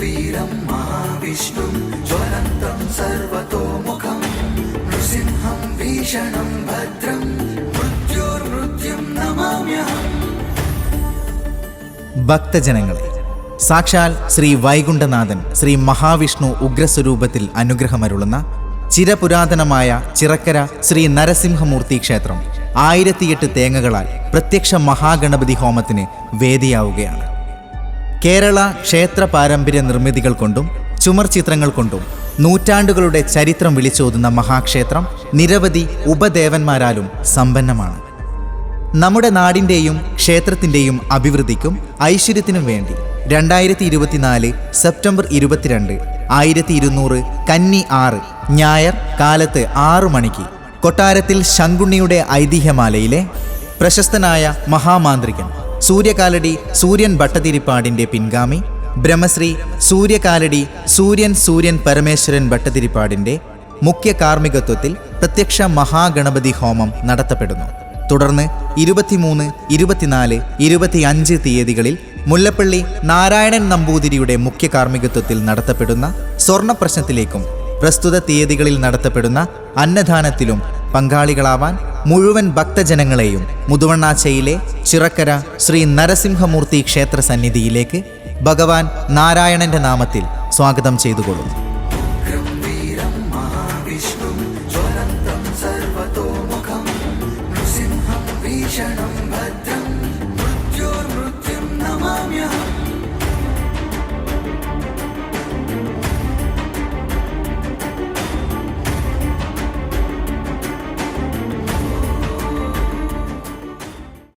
വീരം മഹാവിഷ്ണു ജ്വലന്തം സർവതോമുഖം നൃസിംഹം ഭീഷണം ഭദ്രം മൃത്യോർമൃത്യും നമാമ്യഹം ഭക്തജനങ്ങളെ സാക്ഷാൽ ശ്രീ വൈകുണ്ഠനാഥൻ ശ്രീ മഹാവിഷ്ണു ഉഗ്രസ്വരൂപത്തിൽ അനുഗ്രഹമരുളുന്ന ചിരപുരാതനമായ ചിറക്കര ശ്രീ നരസിംഹമൂർത്തി ക്ഷേത്രം ആയിരത്തിയെട്ട് തേങ്ങകളാൽ പ്രത്യക്ഷ മഹാഗണപതി ഹോമത്തിന് വേദിയാവുകയാണ്. കേരള ക്ഷേത്ര പാരമ്പര്യ നിർമ്മിതികൾ കൊണ്ടും ചുമർ ചിത്രങ്ങൾ കൊണ്ടും നൂറ്റാണ്ടുകളുടെ ചരിത്രം വിളിച്ചോതുന്ന മഹാക്ഷേത്രം നിരവധി ഉപദേവന്മാരാലും സമ്പന്നമാണ്. നമ്മുടെ നാടിന്റെയും ക്ഷേത്രത്തിന്റെയും അഭിവൃദ്ധിക്കും ഐശ്വര്യത്തിനും വേണ്ടി രണ്ടായിരത്തി ഇരുപത്തിനാല് സെപ്റ്റംബർ ഇരുപത്തിരണ്ട് ആയിരത്തി ഇരുന്നൂറ് കന്നി ആറ് ഞായർ കാലത്ത് ആറു മണിക്ക് കൊട്ടാരത്തിൽ ശങ്കുണ്ണിയുടെ ഐതിഹ്യമാലയിലെ പ്രശസ്തനായ മഹാമാന്ത്രികൻ സൂര്യകാലടി സൂര്യൻ ഭട്ടതിരിപ്പാടിന്റെ പിൻഗാമി. ബ്രഹ്മശ്രീ സൂര്യകാലടി സൂര്യൻ സൂര്യൻ പരമേശ്വരൻ ഭട്ടതിരിപ്പാടിന്റെ മുഖ്യ കാർമ്മികത്വത്തിൽ പ്രത്യക്ഷ മഹാഗണപതി ഹോമം നടത്തപ്പെടുന്നു. തുടർന്ന് ഇരുപത്തിമൂന്ന് ഇരുപത്തിനാല് ഇരുപത്തിയഞ്ച് തീയതികളിൽ മുല്ലപ്പള്ളി നാരായണൻ നമ്പൂതിരിയുടെ മുഖ്യ കാർമ്മികത്വത്തിൽ നടത്തപ്പെടുന്ന സ്വർണ പ്രശ്നത്തിലേക്കും പ്രസ്തുത തീയതികളിൽ നടത്തപ്പെടുന്ന അന്നദാനത്തിലും പങ്കാളികളാവാൻ മുഴുവൻ ഭക്തജനങ്ങളെയും മുതുവണ്ണാച്ചയിലെ ചിറക്കര ശ്രീ നരസിംഹമൂർത്തി ക്ഷേത്ര സന്നിധിയിലേക്ക് ഭഗവാൻ നാരായണന്റെ നാമത്തിൽ സ്വാഗതം ചെയ്തുകൊള്ളുന്നു. ഭീഷണം